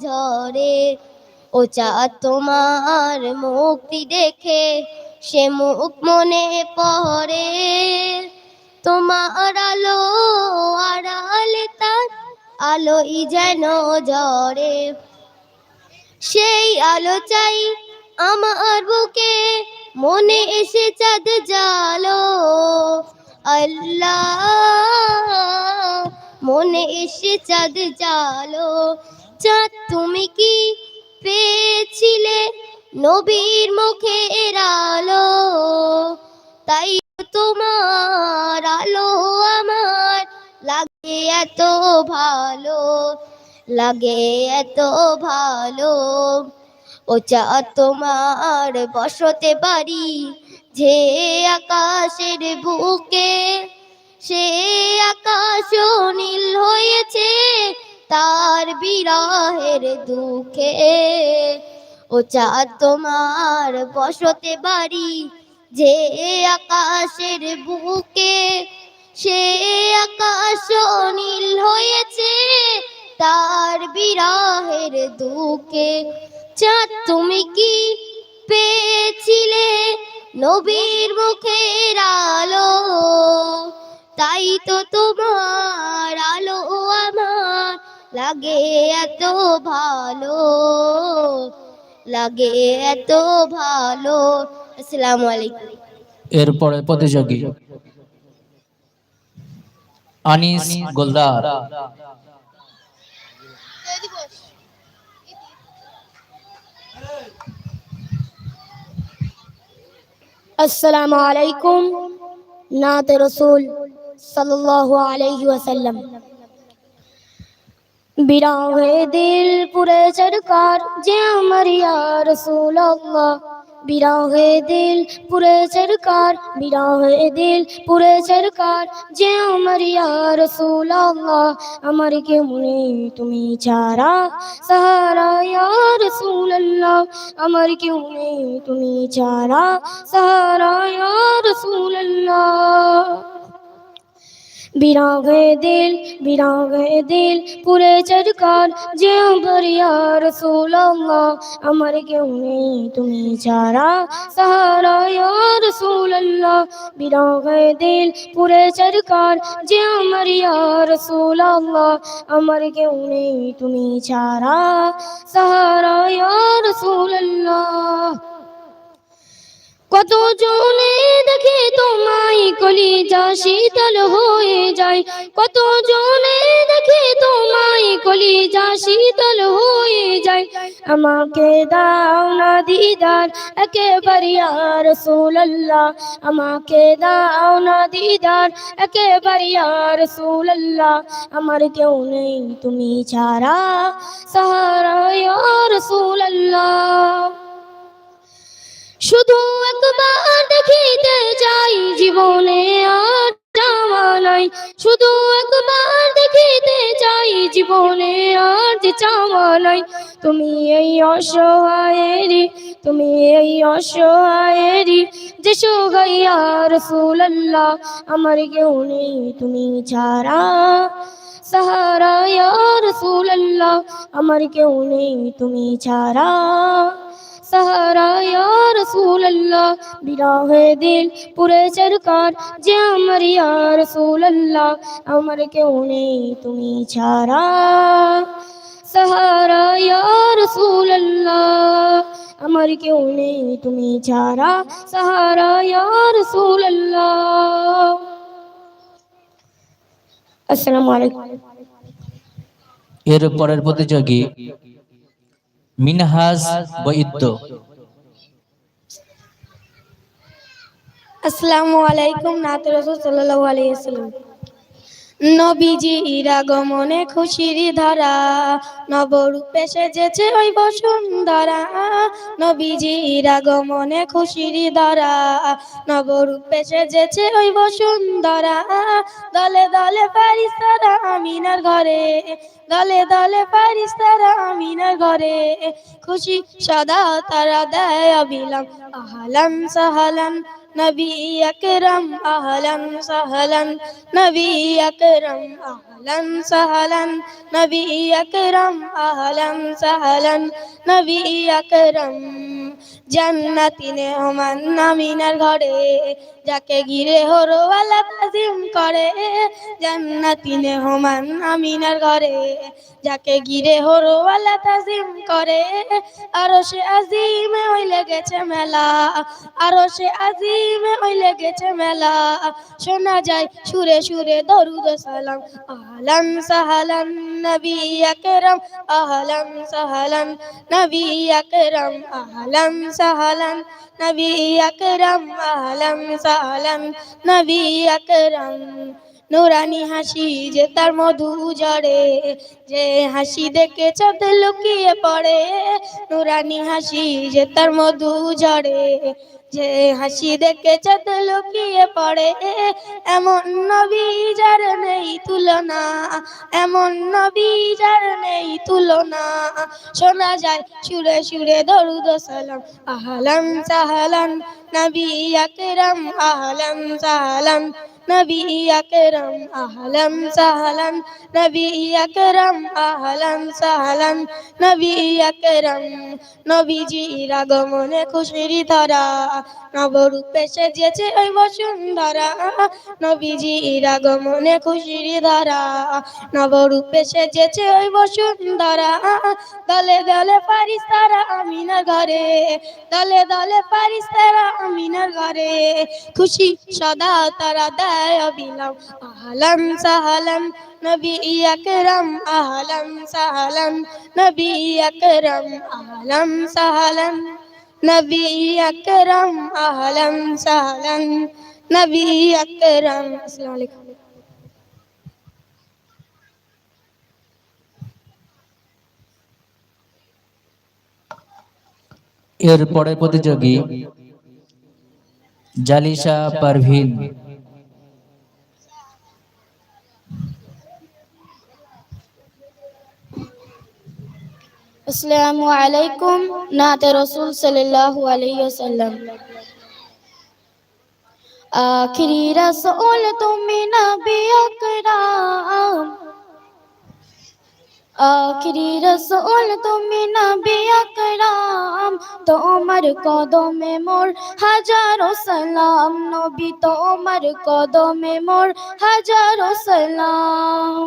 ঝরে। ও চা তোমার মুক্তি দেখে সে মুখ মনে পড়ে। তোমার আলো আড়ালে তার আলোই যেন ঝরে। সেই আলো চাই আমার বুকে, মনে এসে চাঁদ জালো। আল্লাহ, মনে এসে চাঁদ জালো। চাঁদ তুমি কি পেয়েছিলে? নবীর মুখের আলো, তাই তোমার আলো আমার লাগে এত ভালো, লাগে এত ভালো। ও চা তোমার বসতে পারি যে আকাশের বুকে, সে আকাশ নীল হয়েছে তার বিরহের দুঃখে ও চা তোমার বসতে বাড়ি, যে আকাশের বুকে সে আকাশ নীল হয়েছে, তার বিরহের দুঃখে। চাঁদ তুমি কি পেয়েছিলে নবীর মুখের আলো? তাই তো তোমার আলো আমার লাগে এত ভালো লাগে এত ভালো আসসালামু আলাইকুম এরপরে প্রতিযোগী আনিস গোলদার السلام عليكم نعت رسول صلى الله عليه وسلم বিরাহে দিল পুরে চরকার যে আমার ইয়া রসুল আল্লাহ বিরাহে দিল পুরে চরকার বিরাহে দিল পুরে চরকার যে আমার ইয়া রসুল আল্লাহ আমার কে মনে তুমি চারা সাহারা ইয়া রসুল আল্লাহ আমার কে মনে তুমি চারা সাহারা ইয়া রসুল আল্লাহ বিরাগে দিল বিরাগে দিল, পুরে চরকার যে ভরিয়া রসুল আল্লাহ আমার কেউ নেই, তুমি ছাড়া সাহারা ইয়া রসুল আল্লাহ বিরাগে দিল, পুরে চরকার যে আমার ইয়া রসুল আল্লাহ আমার কেউ নেই, তুমি ছাড়া সাহারা ইয়া রসুল আল্লাহ কত জনে দেখে তোমায় কলিজা শীতল হয়ে যায়। কত জনে দেখে তোমায় কলিজা শীতল হয়ে যায়। আমাকে দাও না দিদার, একেবারে আর রসুল্লাহ আমাকে দাও না দিদার, একেবারে আর রসুল্লাহ আমার কেউ নেই তুমি ছাড়া, সাহারা রসুল্লাহ শুধু একবার দেখিতে চাই জীবনে আর যাওয়া নাই। শুধু একবার দেখিতে চাই জীবনে আর যে চাওয়া নাই। তুমি এই অসহায়েরই, তুমি এই অসহায়েরই, যে সোগাইয়া রসুল্লাহ আমার কেউ নেই তুমি ছাড়া। সাহারা রসুল্লাহ আমার কেউ নেই তুমি ছাড়া। সাহারা, ইয়া রাসূলুল্লাহ। বিরাহে দিল পুরে চরকার, যে আমার, ইয়া রাসূলুল্লাহ। আমার কেউ নেই, তুমি ছাড়া। সাহারা, ইয়া রাসূলুল্লাহ। আমার কেউ নেই, তুমি ছাড়া। সাহারা, ইয়া রাসূলুল্লাহ। আসসালামু আলাইকুম। এর পরের প্রতিযোগী মিনহাজ বৈদ্য আসসালামু আলাইকুম নাতে রাসূল সাল্লাল্লাহু আলাইহি ওয়াসাল্লাম। নবীজির আগমনে খুশির ধারা, নবরূপে সেজেছে ওই বসুন্ধরা। নবীজির আগমনে খুশির ধারা, নবরূপে সেজেছে ওই বসুন্ধরা। দলে দলে ফারিস্তারা আমিনার ঘরে, দলে দলে ফারিস্তারা আমিনার ঘরে। খুশি সদা তারা দেয় অবিলাম আহলান সাহালান নবী আকরম আহলান সাহলান নবী আকরম আহলান সাহলান নবী আকরাম আহলান সাহলান নবী আকরাম জান্নাতি নেহমান নামিনার ঘরে যাকে ঘিরে হরওয়ালা তাজিম করে। জান্নাতি নেহমান আমিনার ঘরে, যাকে ঘিরে হরওয়ালা তাজিম করে। আরও সে আজিমে ওই লেগেছে মেলা আরও সে আজিমে ওই লেগেছে মেলা। শোনা যায় সুরে সুরে দরুদ সালাম আহলান সাহালান নবী আকরাম আহলান সাহালান নবী আকরাম আহলান সাহালান নবী আকরাম আহলান সাহালান নবী আকরাম নুরানি হাসি যে তার মধু জড়ে যে হাসি দেখে চাঁদ লুকিয়ে পড়ে। নুরানি হাসি যে তার মধু জড়ে যে হাসি দেখে চাঁদ লুকিয়ে পড়ে। এমন নবী যার নেই তুলনা, এমন নবী যার নেই তুলনা। শোনা যায় সুরে সুরে দরুদ সালাম, আহলান সাহলান, নবী আকরাম, আহলান সাহলান। নবী আকরাম আহলান সাহলান নবী আকরাম আহলান সাহলান নবী আকরাম নবীজির আগমনে খুশির ধরা। নবরূপে সেজেছে ওই বসুন্ধরা। নবীজির আগমনে খুশির ধরা। নবরূপে সেজেছে ওই বসুন্ধরা। দলে দলে পারিস তারা আমিনার ঘরে। দলে দলে পারিস তারা আমিনার ঘরে। খুশি সদা তারা দেয় অবিলাম আহলান সাহলান নবী আকরাম আহলান সাহলান নবী আকরাম আহলান সাহলান নবী আকরাম আহলান সাহলান নবী আকরাম আসসালামু আলাইকুম এর পরের প্রতিযোগী জালিসা পারভিন। আসসালামু আলাইকুম, নাতে রসুল সাল্লাল্লাহু আলাইহি ওয়াসাল্লাম। আখিরি রসুল, তুমি নবী আকরাম। আখিরি রসুল, তুমি নবী আকরাম। তোমার কদমে মোর হাজারো সালাম, নবী তোমার কদমে মোর হাজারো সালাম।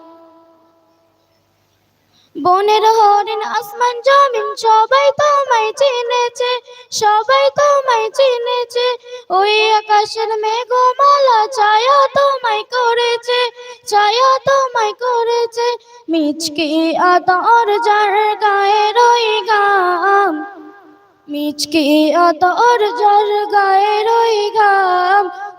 বনের হরিণ আসমান জমিন সবাই তোমায় চিনেছে, সবাই তোমায় চিনেছে। ওই আকাশের মেঘমালা ছায়া তোমায় করেছে, ছায়া তোমায় করেছে। মিচকি আদর যার গায়ে রই গাম, মিচকি আদর যার গায়ে রই গাম।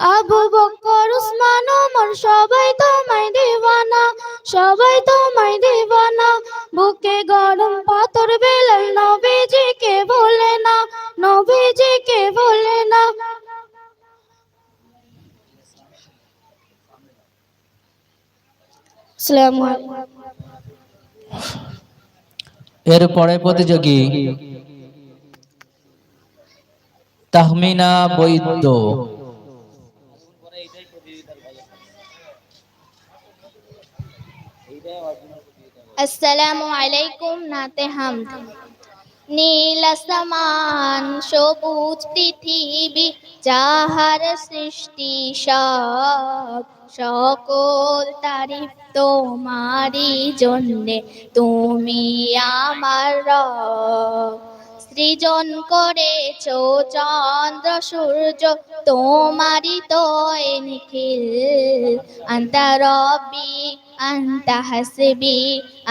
আবু বকর, উসমান, ওমর, সবাই তোমায় দিওয়ানা, সবাই তোমায় দিওয়ানা। বুকে গরম পাথর বেলাল নবীজিকে বলে না, নবীজিকে বলে না। এর পরের প্রতিযোগী তাহমিনা বৈদ্য। আসসালামু আলাইকুম, নাতে হামদ। নীল আসমান, সবুজ পৃথিবী, যাহার সৃষ্টি সব, সকল তারিফ তোমারই জন্যে। তুমি আমার রব। সৃজন করেছ চন্দ্র সূর্য, তোমারই তো এ নিখিল। আন্তা রব্বি আন্তা হাসবি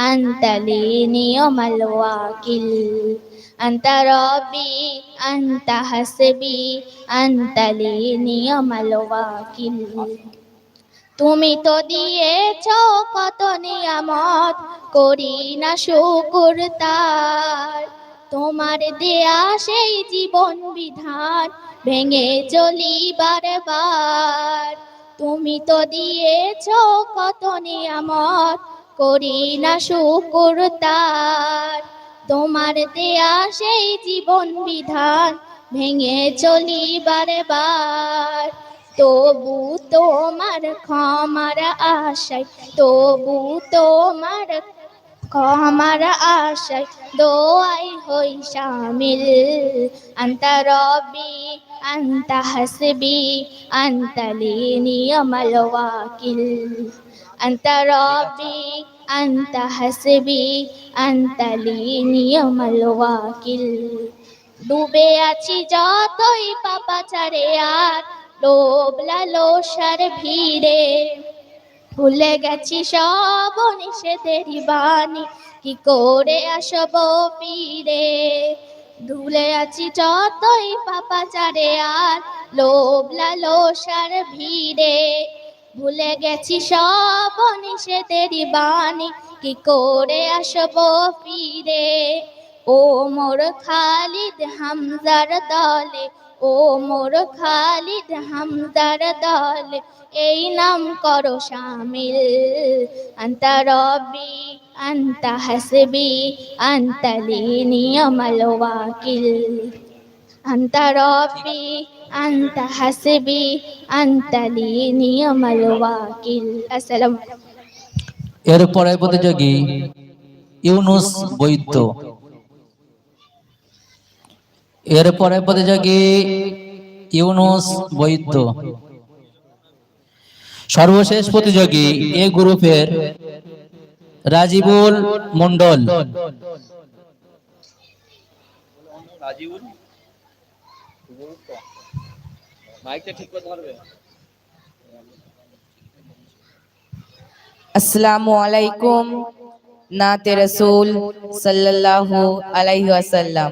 আন্তা লি নিয়মাল ওয়াকিল আন্তা রব্বি আন্তা হাসবি আন্তা লি নিয়মাল তুমি তো দিয়েছ কত নিয়ামত, করি না শুকুর তার। তোমার দেয়া সেই জীবন বিধান ভেঙে চলি বারবার তুমি তো দিয়েছ কত নিয়ামত, করি না শুকুর তার। তোমার দেয়া সেই জীবন বিধান ভেঙে চলি বারবার তবু তোমার ক্ষমার আশায়, তবু তোমার ক্ষমার আশায় দোয়াই হই শামিল। আন্তা রবি হাসবি, আন্তা লি নিয়মাল ওয়াকিল। আন্তা রবি হাসবি, আন্তা লি নিয়মাল ওয়াকিল। ডুবে আছি যতই পাপাচারে আর, লোভ লালসার ভিড়ে। ভুলে গেছি সব নিষেধেরই বাণী। কি করে আসব ফিরে? ধুলে আছি যতই পাপাচারে, আর লোভ লালসার ভিড়ে। ভুলে গেছি সব নিষেধেরই বাণী। কি করে আসব ফিরে? ও মোর খালিদ হামজার দলে, ও মোর খালিদ হামজার দলে, এই নাম করো শামিল। আন্তা রবি আন্তা হাসবি, আন্তা লি নিয়মাল ওয়াকিল। আন্তা রবি আন্তা হাসবি, আন্তা লি নিয়মাল ওয়াকিল। আসসালামু আলাইকুম। এরপরে প্রতিযোগী ইউনুস বৈদ্য। এরপরে প্রতিযোগী ইউনুস বৈদ্য। সর্বশেষ প্রতিযোগী এ গ্রুপের রাজিবুল মন্ডল আসসালামু আলাইকুম নাতে রসুল সাল্লাল্লাহু আলাইহি ওয়াসাল্লাম।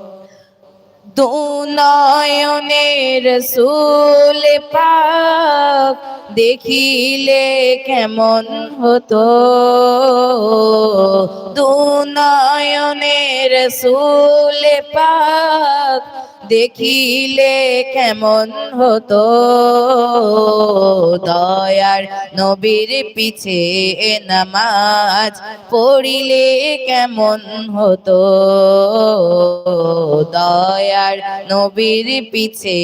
দুনয়নের সুল পাক দেখিলে কেমন হতো? দুনয়নের সুল পাক দেখিলে কেমন হতো? দয়ার নবীর পিছে নামাজ পড়িলে কেমন হতো? দয়ার নবীর পিছে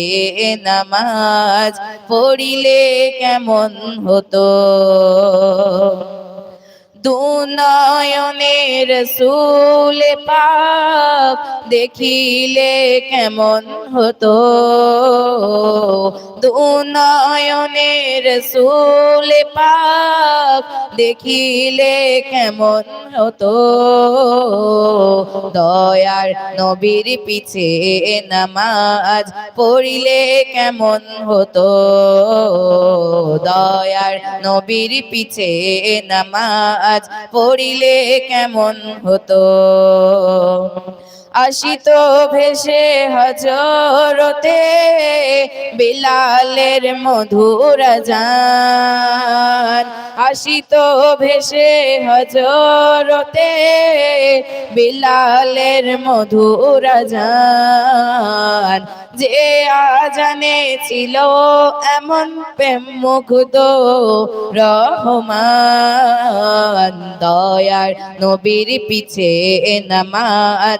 নামাজ পড়িলে কেমন হতো? দুনয়নের সুল পাক দেখিলে কেমন হতো? দুনয়নের সুল পাক দেখিলে কেমন হতো? দয়ার নবীর পিছে নামাজ পড়িলে কেমন হতো? দয়ার নবীর পিছে নামাজ পড়িলে কেমন হতো? আসিত ভেসে হজরতে বিলালের মধুর জান। আসিত ভেসে হজরতে বিলালের মধুর জান। যে আজানে ছিল এমন প্রেম মুগ্ধ রহমান। দয়ার নবীর পিছে নামাজ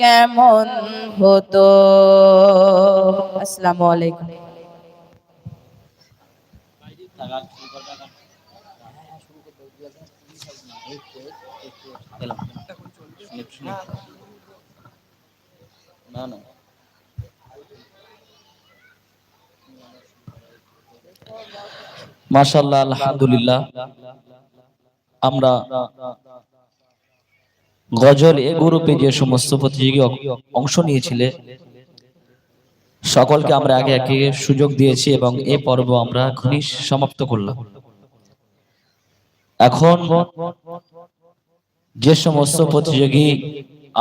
কেমন হতো? আসসালামু আলাইকুম। না মাশাল্লাহ আলহামদুলিল্লাহ। আমরা গজল এ গ্রুপে যে সমস্ত প্রতিযোগী অংশ নিয়েছিলে, সকলকে আমরা আগে একে সুযোগ দিয়েছি এবং এ পর্ব আমরা এখনই সমাপ্ত করলাম। এখন যে সমস্ত প্রতিযোগী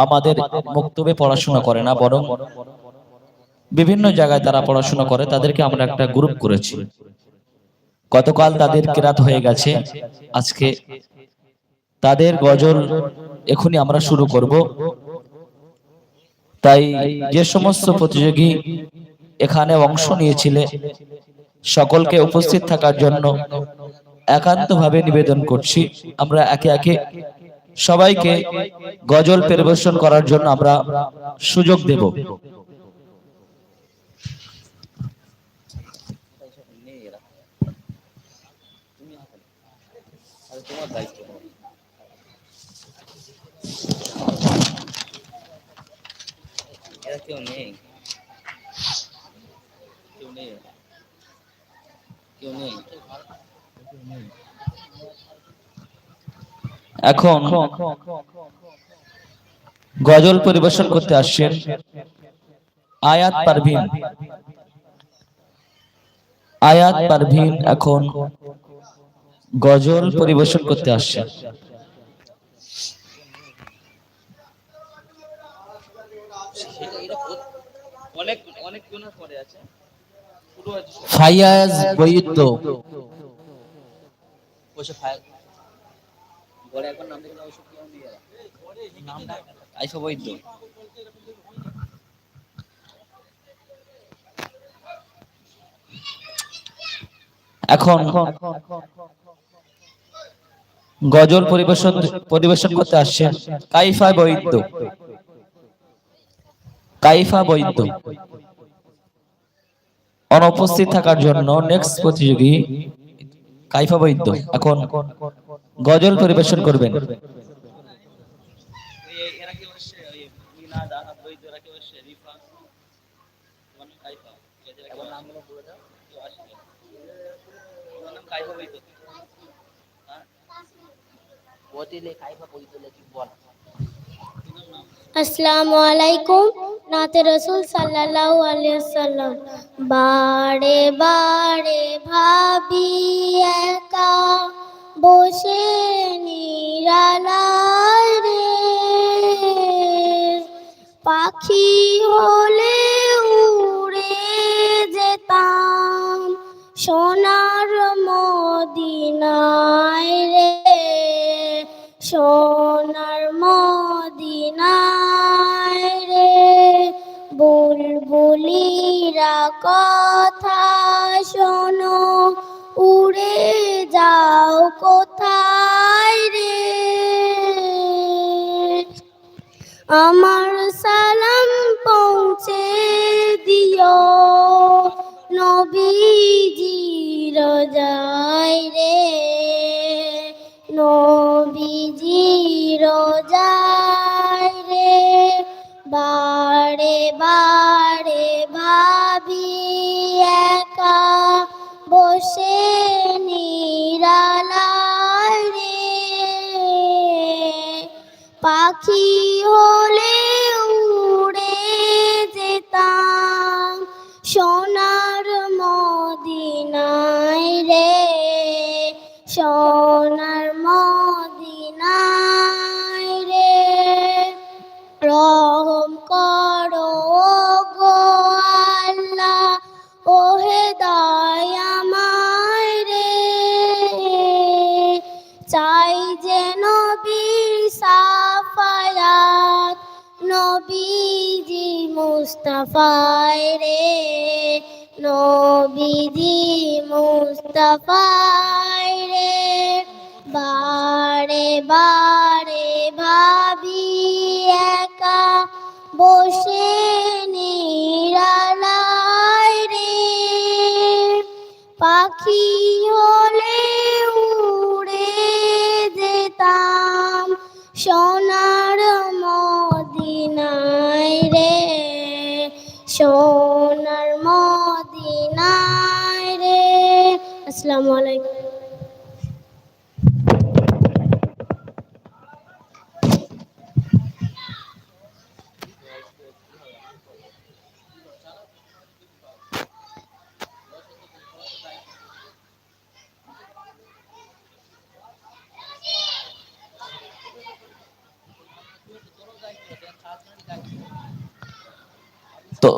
আমাদের বক্তব্যে পড়াশোনা করে না, বরং বিভিন্ন জায়গায় তারা পড়াশোনা করে, তাদেরকে আমরা একটা গ্রুপ করেছি। গতকাল তাদের কেরাত হয়ে গেছে, আজকে তাদের গজল এখনই আমরা শুরু করব। তাই যে সমস্ত প্রতিযোগী এখানে অংশ নিয়েছিলে সকলকে উপস্থিত থাকার জন্য একান্তভাবে নিবেদন করছি। আমরা একে একে সবাইকে গজল পরিবেশন করার জন্য আমরা সুযোগ দেব। তোমার দায়িত্ব নাও। এরা কেউ নেই। কেউ নেই। কেউ নেই। এখন গজল পরিবেশন করতে আসছেন আয়াত পারভিন। আয়াত পারভিন এখন গজল পরিবেশন করতে আসছেন। বৈদ্য বসে ঘরে একবার নাম দেখে ওষুধ নামটা? আইসা বৈদ্য এখন গজল পরিবেশন পরিবেশন করতে আসছেন কাইফা বৈদ্য কাইফা বৈদ্য অনুপস্থিত থাকার জন্য নেক্সট প্রতিযোগী কাইফা বৈদ্য। এখন গজল পরিবেশন করবেন। বৈদ্য কাইফা নামগুলো বলে দাও কেউ আসবে তোমার নাম কাইফা বৈদ্য হ্যাঁ বটিলে কাইফা বৈদ্য লেখি বল আসসালামু আলাইকুম। নাতে রসুল সাল্লাল্লাহু আলাইহি ওয়াসাল্লাম, বারে বারে ভাবি একা, বসে নিরালায় রে। পাখি হলে উড়ে যেতাম, সোনার মদিনায় কথা শোনো, উড়ে যাও কোথায় রে? আমার সালাম পৌঁছে দিও, নবীজির যায় রে, নবীজির যায় বসে মুস্তাফায় রে নবীজি মুস্তাফায় রে বারে বারে তো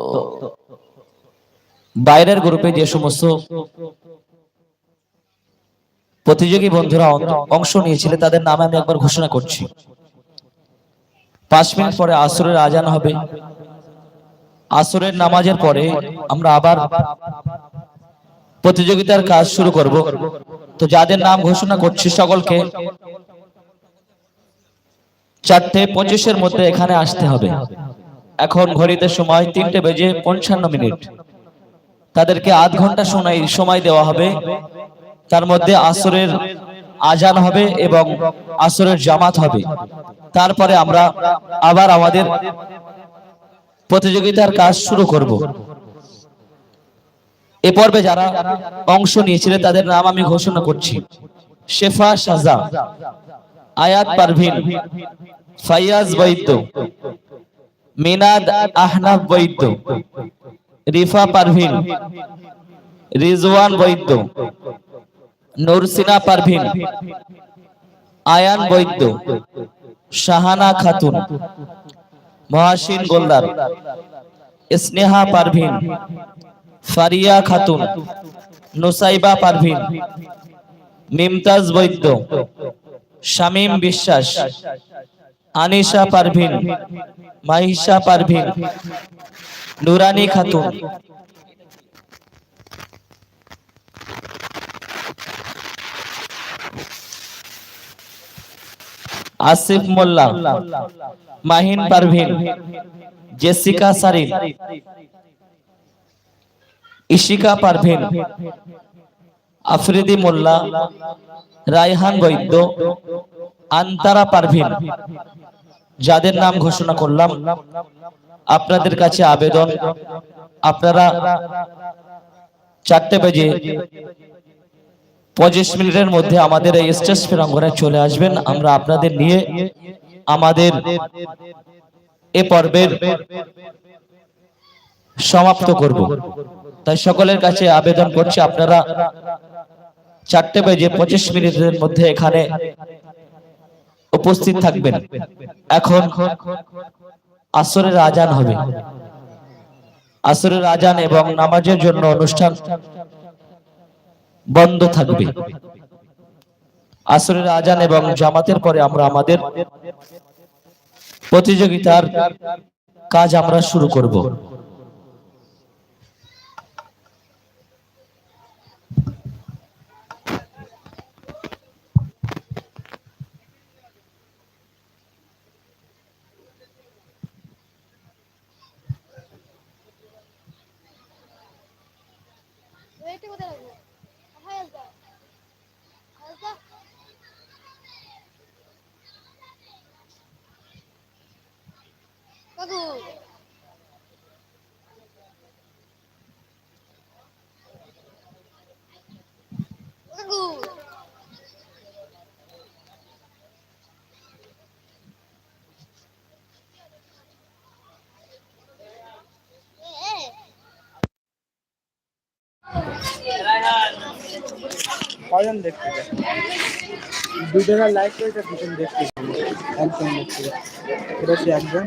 বাইরের গ্রুপে যে সমস্ত প্রতিযোগী বন্ধুরা অংশ নিয়েছিল, তাদের নাম আমি একবার ঘোষণা করছি। পাঁচ মিনিট পরে আসরের আজান হবে। আসরের নামাজের পরে আমরা আবার প্রতিযোগিতার কাজ শুরু করব। তো যাদের নাম ঘোষণা করছি সকলকে চারটে পঁচিশের মধ্যে এখানে আসতে হবে। এখন ঘড়িতে সময় তিনটে বেজে পঞ্চান্ন মিনিট। তাদেরকে আধ ঘণ্টা সময় সময় দেওয়া হবে। তার মধ্যে আসরের আজান হবে এবং আসরের জামাত হবে। তারপরে আমরা আবার আমাদের প্রতিযোগিতার কাজ শুরু করব। এ পর্বে যারা অংশ নিয়েছিলেন তাদের নাম আমি ঘোষণা করছি। শেফা সাজা, আয়াত পারভিন, ফাইয়াজ বৈদ্য। মিনাদ আহনাফ বৈদ্য, রিফা পারভিন, রিজওয়ান বৈদ্য নুরসিনা পারভিন, আয়ান বৈদ্য, শাহানা খাতুন, মহাসিন গোলদার, স্নেহা পারভিন, ফারিয়া খাতুন, নুসাইবা পারভিন, মিমতাজ বৈদ্য, শামীম বিশ্বাস আনিশা পারভিন মাহিশা পারভিন, নুরানি খাতুন। আসিফ মোল্লা, মাহিন পারভিন, জেসিকা সারিন, ইশিকা পারভিন, আফ্রিদি মোল্লা, রায়হান বৈদ্য, আন্তারা পারভিন। যাদের নাম ঘোষণা করলাম, আপনাদের কাছে আবেদন। আপনারা চারটে বেজে পঁচিশ মিনিটের মধ্যে আমাদের এই স্টেজ প্রাঙ্গনে চলে আসবেন। আমরা আপনাদের নিয়ে আমাদের এ পর্বের সমাপ্ত করব। তাই সকলের কাছে আবেদন করছি, আপনারা চারটে বেজে পঁচিশ মিনিটের মধ্যে এখানে উপস্থিত থাকবেন। এখন আসরের আজান হবে। আসরের আজান এবং নামাজের জন্য অনুষ্ঠান বন্ধ থাকবে। আসরের আজান এবং জামাতের পরে আমরা আমাদের প্রতিযোগিতার কাজ আমরা শুরু করব। কজন দেখতে দুই টাকার লাইক করে দুজন দেখতে একজন দেখতে একজন।